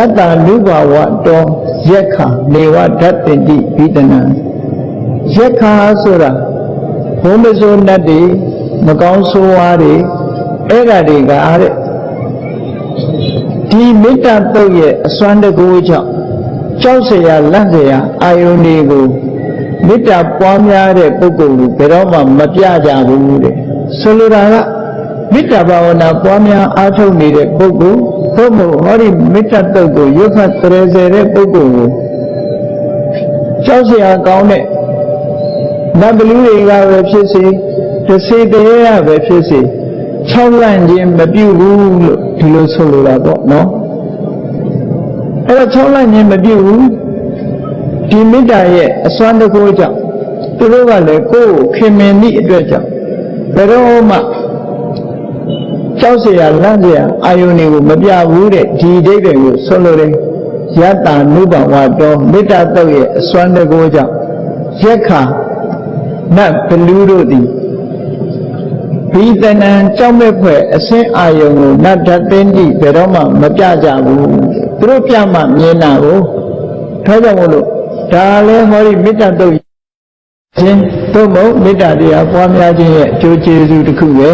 တတ္တနုဘာဝတောယက္ခနေဝဓတ္တိတိဘိတနံယက္ခဆိုတာဘုံမစိုးနတ်တွေမကောင်းဆိုးဝါးတွေအဲ့ဓာတွေကအားတဲ့ဒီမေတ္တာတုတ်ရဲ့အစွမ်းတကူကြောင့်ကြောက်เสียလန့်เสียအာယုန်တွေကိုမေတ္တာပွားများတဲ့ပုဂ္ဂိုလ်ကိုဘယ်တော့မှမပြကြဘူးတဲ့ဆိုလိုတာကမေတ္တာဘာဝနာပွားများအားထုတ်နေတဲ့ပုဂ္ဂိုလ် သို့မဟုတ်ဟောဒီမေတ္တာတုတ်ကိုရုပ်ခတ်တရေစေတဲ့ပုဂ္ဂိုလ်ကိုကြောက်စရာကောင်းတဲ့နတ်ပလူတွေကပဲဖြစ်စေတစေတရေရပဲဖြစ်စေခြောက်လန့်ခြင်းမပြုဘူးလို့ဒီလိုဆိုလိုတာပေါ့နော်အဲ့တော့ခြောက်လန့်ခြင်းမပြုဘူးဒီမေတ္တာရဲ့အစွမ်းတကူကြောင့်သူတို့ကလည်းကိုယ်ကိုခင်မင်သည့်အတွက်ကြောင့်ဘယ်တော့မှ ကြောက်เสียလန့်เสียအာယုန်တွေကိုမပြဘူးတဲ့ဒီအဓိပ္ပာယ်ကိုဆွလို့တယ်ယတ္တာနုဘဝတော်မေတ္တာတုတ်ရဲ့အစွမ်းတကူကြောင့်ရက်ခါနတ်ဘလူတို့သည်ဘိတနံကြောက်မဲ့ဖွဲ့အစင်းအာယုံကိုနတ်ဓာတ်သိတိဘယ်တော့မှမပြကြဘူးသူတို့ပြမှမြင်တာကိုထားကြောင့်မို့လို့ဒါလည်းဟောဒီမေတ္တာတုတ်ခြင်းသို့မဟုတ်မေတ္တာတရားပွားများခြင်းရဲ့အကျိုးကျေးဇူးတစ်ခုပဲ